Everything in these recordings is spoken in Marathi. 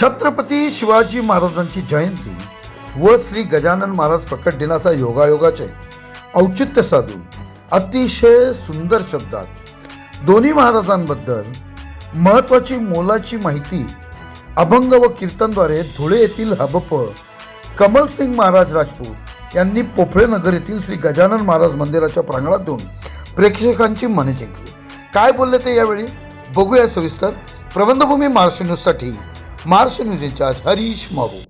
छत्रपती शिवाजी महाराजांची जयंती व श्री गजानन महाराज प्रकट दिनाचा योगायोगाचे औचित्य साधून अतिशय सुंदर शब्दात दोन्ही महाराजांबद्दल महत्त्वाची मोलाची माहिती अभंग व कीर्तनद्वारे धुळे येथील हबप कमलसिंग महाराज राजपूत यांनी पोफळे नगर येथील श्री गजानन महाराज मंदिराच्या प्रांगणातून प्रेक्षकांची मने जिंकली. काय बोलले ते यावेळी? बघूया सविस्तर. प्रबंधभूमी महाराष्ट्र न्यूजसाठी માર્સનું રિચાર્જ. હરીશ મહુ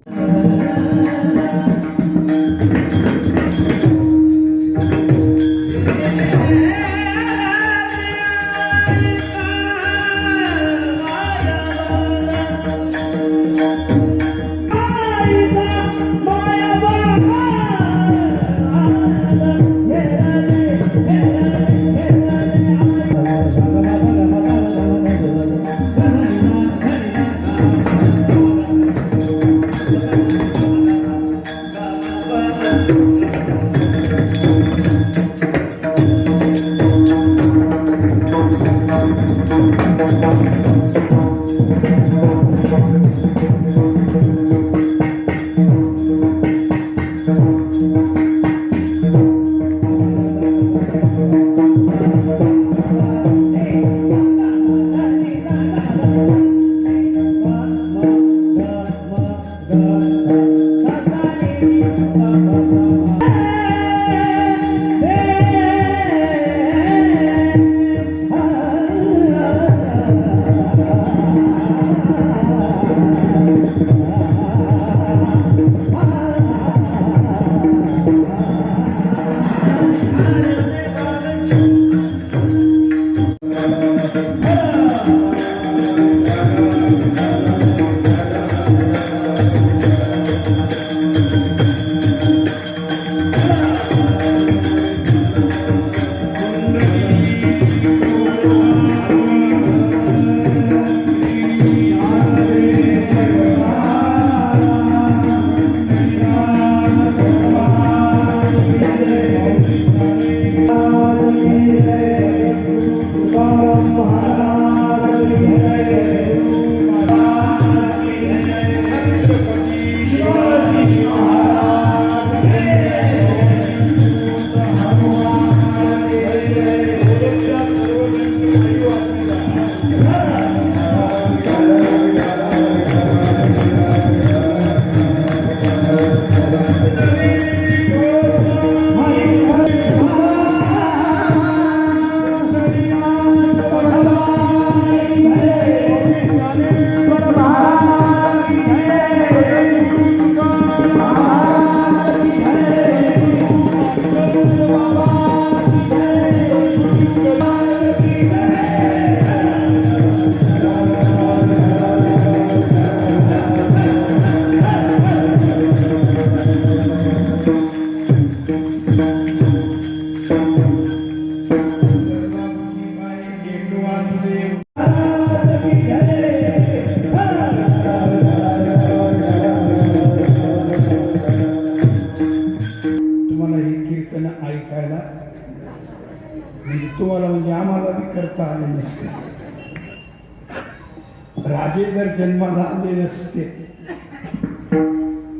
राजे जर जन्माला आले नसते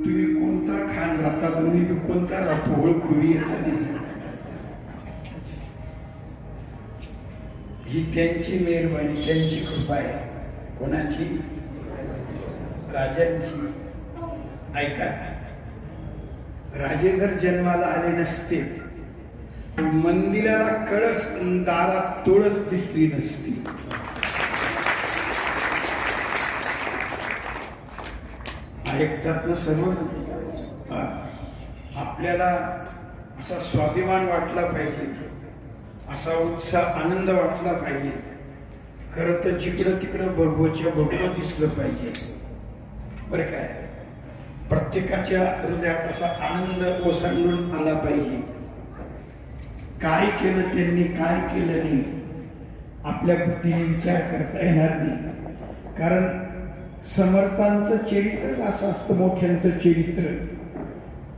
तुम्ही कोणता खान राहता तुम्ही तू कोणता राहतो ओळखून येत नाही. ही त्यांची मेहरबानी त्यांची कृपा आहे. कोणाची? राजांची. ऐका. राजे जर जन्माला आले नसते. मंदिराला कळस दारात तुळस दिसली नसती. ऐकतात सर्व आपल्याला असा स्वाभिमान वाटला पाहिजे असा उत्साह आनंद वाटला पाहिजे. खरं तर जिकडं तिकडं भगवच्या बरोबर दिसलं पाहिजे. बरं काय? प्रत्येकाच्या हृदयात असा आनंद ओसंडून आला पाहिजे. काय केलं त्यांनी काय केलं नाही आपल्या बुद्धीने विचार करता येणार नाही. कारण समर्थांचं चरित्र असं असतं मोठ्यांचं चरित्र?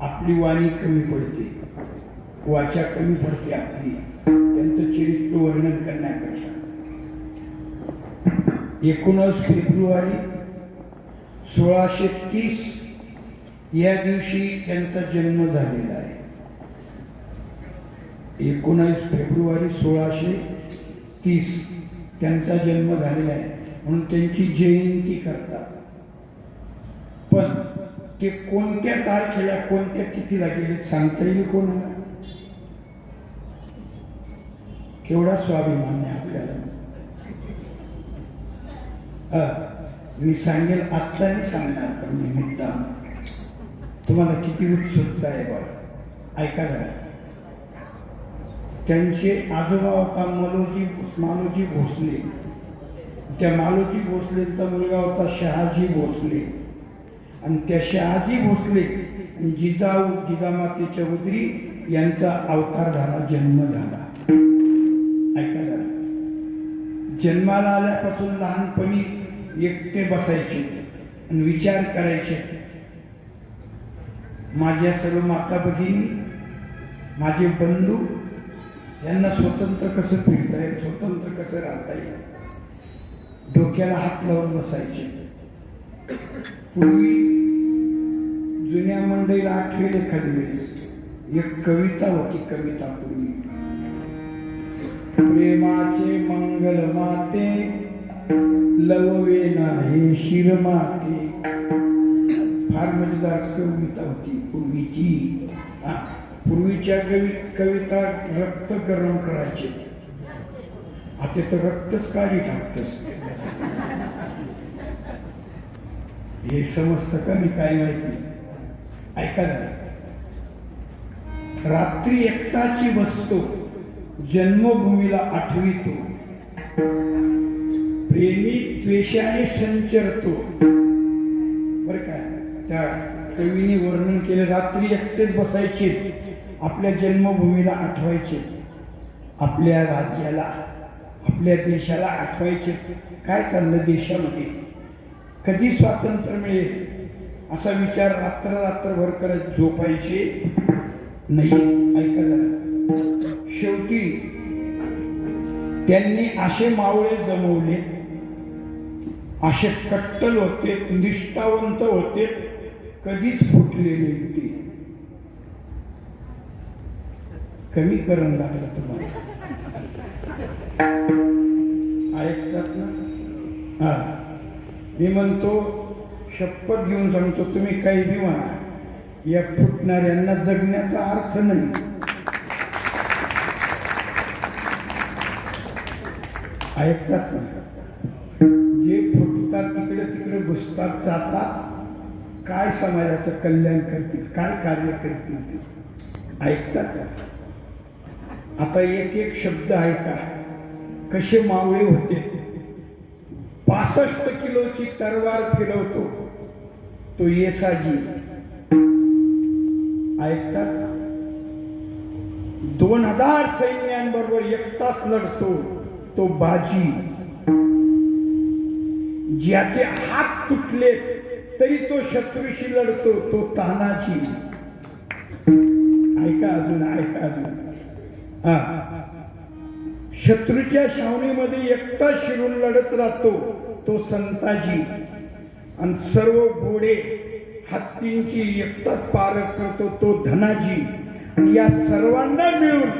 आपली वाणी कमी पडते. वाचा कमी पडते आपली. त्यांचं चरित्र वर्णन करण्यापेक्षा. एकोणीस फेब्रुवारी सोळाशे तीस या दिवशी त्यांचा जन्म झालेला आहे. एकोणावीस फेब्रुवारी सोळाशे तीस त्यांचा जन्म झालेला आहे. म्हणून त्यांची जयंती करतात. पण ते कोणत्या तारखेला कोणत्या तिथीला गेले सांगता येईल कोणाला? केवढा स्वाभिमान आहे आपल्याला. मी सांगेल आत्ता मी सांगणार पण मी मुद्दा तुम्हाला किती उत्सुकता आहे बाबा ऐका जरा. त्यांचे आजोबा होता मलोजी मालोजी भोसले. त्या मालोजी भोसलेंचा मुलगा होता शहाजी भोसले. आणि त्या शहाजी भोसले आणि जिजाऊ जिजामाते चौधरी यांचा अवतार झाला जन्म झाला. ऐका झाला जन्माला आल्यापासून लहानपणी एकटे बसायचे आणि विचार करायचे. माझ्या सर्व माता भगिनी माझे बंधू यांना स्वतंत्र कसं फिरता येईल स्वतंत्र कसं राहता येईल? डोक्याला हात लावून बसायचे. पूर्वी जुन्या मंडईला आठवेल एखादी वेळेस. एक कविता होती कविता पूर्वी. प्रेमाचे मंगल माते लववे नाही शिरमाते फार मजेदार कविता होती पूर्वीची. हा पूर्वीच्या कवि कविता रक्त गरम करायचे. आता तर रक्तच काढी टाकतस. हे समजतं का मी काय माहिती? ऐका ना. रात्री एकटाची बसतो जन्मभूमीला आठवितो. प्रेमी द्वेषाने संचरतो. बर काय त्या कवीने वर्णन केले रात्री एकटेच बसायचे आपल्या जन्मभूमीला आठवायचे आपल्या राज्याला आपल्या देशाला आठवायचे. काय चाललं देशामध्ये? कधी स्वातंत्र्य मिळेल असा विचार रात्र रात्रभर करत झोपायचे नाही. ऐका शेवटी त्यांनी असे मावळे जमवले असे कट्टल होते निष्ठावंत होते कधीच फुटले ते कमी करण लागलं तुम्हाला. ऐकतात ना? हा. मी म्हणतो शपथ घेऊन सांगतो तुम्ही काही बी म्हणा. या फुटणाऱ्यांना जगण्याचा अर्थ नाही. ऐकतात ना? जे फुटतात तिकडे तिकडे घुसतात जातात काय समाजाचं कल्याण करतील काय कार्य करतील ते? ऐकतात आता एक एक शब्द ऐका. कसे मावळे होते? पासष्ट किलोची तरवार फिरवतो. तो येसाजी. ऐकतात? दोन हजार सैन्यांबरोबर एकटाच लढतो तो बाजी. ज्याचे हात तुटले तरी तो शत्रूशी लढतो तो तानाची ऐका अजून ऐका अजून. हा. शत्रूच्या छावणीमध्ये एकटा शिरून लढत राहतो तो संताजी. आणि सर्व घोडे हत्तींची एकटाच पार करतो तो धनाजी. आणि या सर्वांना मिळून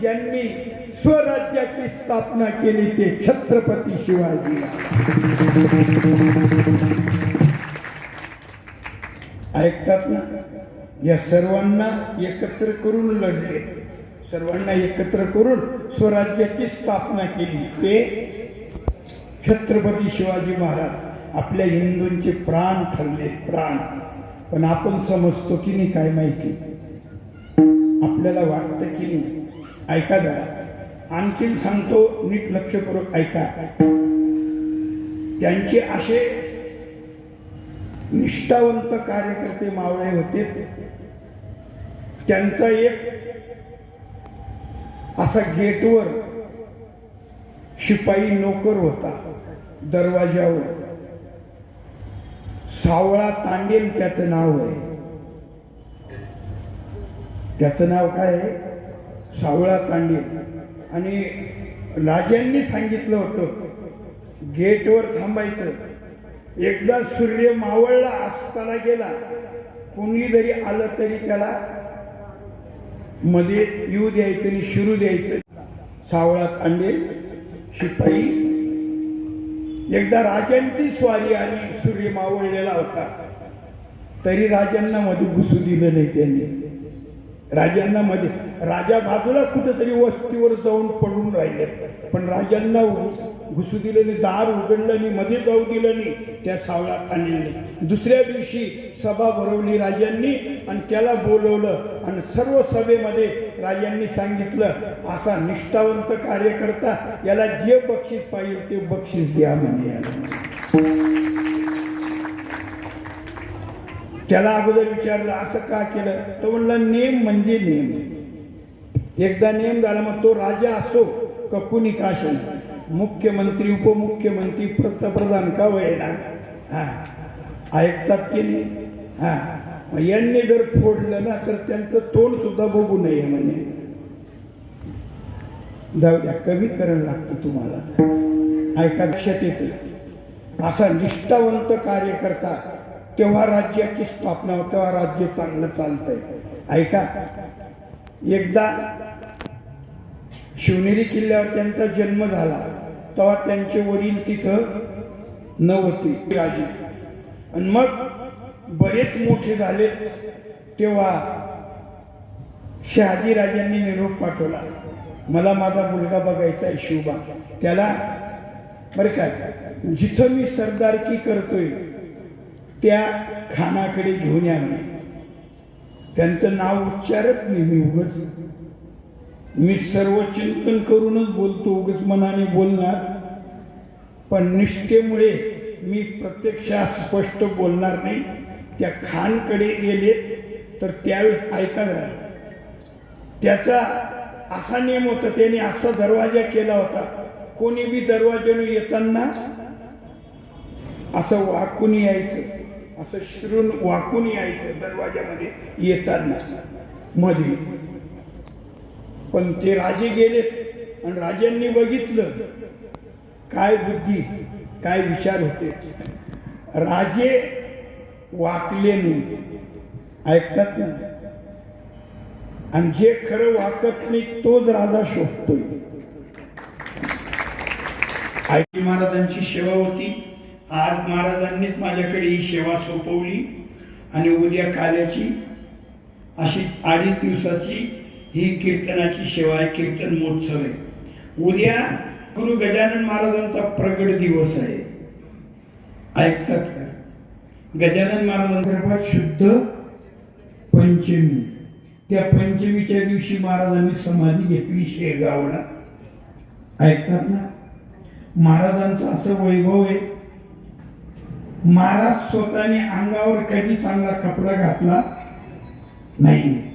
ज्यांनी स्वराज्याची स्थापना केली ते छत्रपती शिवाजी. ऐकतात ना? या सर्वांना एकत्र करून लढले. सर्वांना एकत्र करून स्वराज्याची स्थापना केली. ते छत्रपती शिवाजी महाराज. आपल्या हिंदूंचे प्राण ठरले प्राण. पण आपण समजतो की नाही काय माहिती? आपल्याला वाटतं की नाही? ऐका जरा. आणखीन सांगतो नीट लक्ष करून ऐका. त्यांचे असे निष्ठावंत कार्यकर्ते मावळे होते. त्यांचा एक असा गेटवर शिपाई नोकर होता दरवाजावर सावळा तांडेल त्याचं नाव आहे. त्याचं नाव काय आहे? सावळा तांडेल. आणि राजांनी सांगितलं होतं गेटवर थांबायचं. एकदा सूर्य मावळला अस्ताला गेला. कुणी जरी आलं तरी त्याला मध्ये येऊ द्यायचं आणि शिरू द्यायचं. सावळात अंडे शिपाई. एकदा राजांची स्वारी आली सूर्य मावळलेला होता. तरी राजांना मध्ये घुसू दिलं नाही त्यांनी. राजांना मध्ये राजा बाजूला कुठेतरी वस्तीवर जाऊन पडून राहिले. पण राजांना घुसू दिलं नाही दार उघडलं नाही मध्ये जाऊ दिलं नाही त्या सावळात आणले. दुसऱ्या दिवशी सभा भरवली राजांनी आणि त्याला बोलवलं आणि सर्व सभेमध्ये राजांनी सांगितलं असा निष्ठावंत कार्यकर्ता याला जे बक्षीस पाहिजे ते बक्षीस द्या म्हणजे त्याला अगोदर विचारलं असं का केलं? तो म्हणला नेम म्हणजे नेम. एकदा नेम झाला मग तो राजा असो का कुणी का असो मुख्यमंत्री उपमुख्यमंत्री पंतप्रधान का वयना हा. ऐकतात की नाही हा यांनी जर फोडलं ना तर त्यांचं तोंड सुद्धा बघू नये म्हणे. जाऊ द्या कमी करण लागतं तुम्हाला. ऐका लक्षात येते. असा निष्ठावंत कार्य करता तेव्हा राज्याची स्थापना तेव्हा राज्य चांगलं चालतंय. ऐका. एकदा शिवनेरी किल्ल्यावर त्यांचा जन्म झाला. तेव्हा त्यांचे वडील तिथं नव्हते राजे. आणि मग बरेच मोठे झाले तेव्हा शहाजी राजांनी निरोप पाठवला. मला माझा मुलगा बघायचा आहे शिवबा. त्याला बरं काय जिथं मी सरदारकी करतोय त्या खानाकडे घेऊन या म्हणे. त्यांचं नाव उच्चारत नेहमी मी उगच. मी सर्व चिंतन करूनच बोलतो उगच मनाने बोलणार. पण निष्ठेमुळे मी प्रत्यक्षात स्पष्ट बोलणार नाही. त्या खानकडे गेले तर त्यावेळेस ऐका त्याचा असा नियम होता त्याने असा दरवाजा केला होता कोणी बी दरवाजाने येताना असं वाकून यायचं असं शिरून वाकून यायचं दरवाजामध्ये येताना मध्ये. पण ते राजे गेले आणि राजांनी बघितलं काय बुद्धी काय विचार होते. राजे वाकले नाही. ऐकतात ना? आणि जे खरं वाकत नाही तोच राजा शोधतोय आई महाराजांची सेवा होती. आज महाराजांनीच माझ्याकडे ही सेवा सोपवली. आणि उद्या काल्याची अशी अडीच दिवसाची ही कीर्तनाची सेवा आहे कीर्तन महोत्सव आहे. उद्या गुरु गजानन महाराजांचा प्रगट दिवस आहे. ऐकतात का? गजानन महाराजांतर्फात शुद्ध पंचमी. त्या पंचमीच्या दिवशी महाराजांनी समाधी घेतली शेगावला. ऐकतात ना? महाराजांचं असं वैभव आहे. महाराज स्वतःने अंगावर कधी चांगला कपडा घातला? नाही.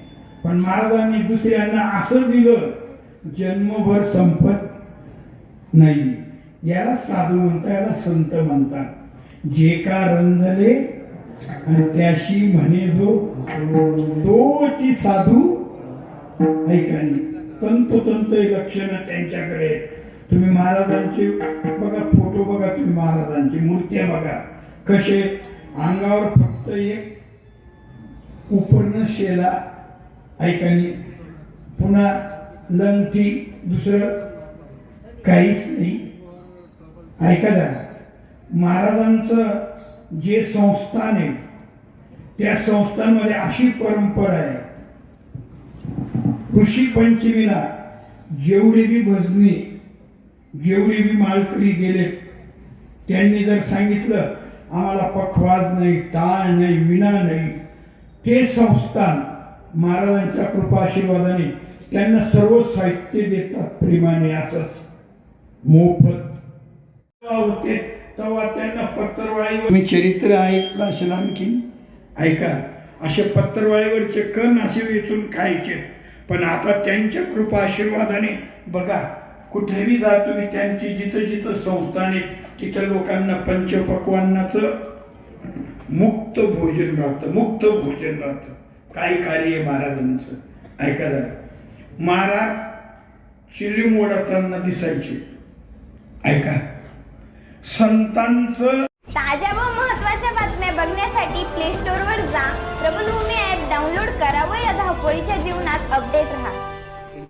पण महाराजांनी दुसऱ्यांना असं दिलं जन्मभर संपत नाही. याला साधू म्हणतात याला संत म्हणतात. जे का रंजले आणि त्याशी म्हणे जो तोची साधू ऐकानी तंतोतंत लक्षणं त्यांच्याकडे. तुम्ही महाराजांचे बघा फोटो बघा तुम्ही महाराजांची मूर्त्या बघा. कसे अंगावर फक्त एक उपर्ण शेला ऐकानी पुन्हा लंगठी दुसरं काहीच नाही. ऐका जरा. महाराजांचं जे संस्थान आहे त्या संस्थांमध्ये अशी परंपरा आहे. ऋषी पंचमीला जेवढे बी भजनी जेवढे बी मालकरी गेले त्यांनी जर सांगितलं आम्हाला पखवाज नाही टाळ नाही विना नाही ते संस्थान महाराजांच्या कृपाशीर्वादाने त्यांना सर्व साहित्य देतात प्रेमाने असंच. मोफत. होते तेव्हा त्यांना पत्रवाळीवर मी चरित्र ऐकलं असेल आणखीन ऐका असे पत्रवाळीवरचे कण असे वेचून खायचे. पण आता त्यांच्या कृपा आशीर्वादाने बघा कुठेही जा तुम्ही त्यांची जिथं जिथं संस्थाने तिथं लोकांना पंचपक्वांनाचं मुक्त भोजन राहतं मुक्त भोजन राहतं. काय कार्य आहे महाराजांचं? ऐका जरा. महाराज चिलिम ओढताना दिसायचे. ऐका. संतांचं ताज्या व महत्त्वाच्या बातम्या बघण्यासाठी प्ले स्टोअरवर जा. प्रबलभूमी ॲप डाउनलोड करा व या धावपळीच्या जीवनात अपडेट राहा.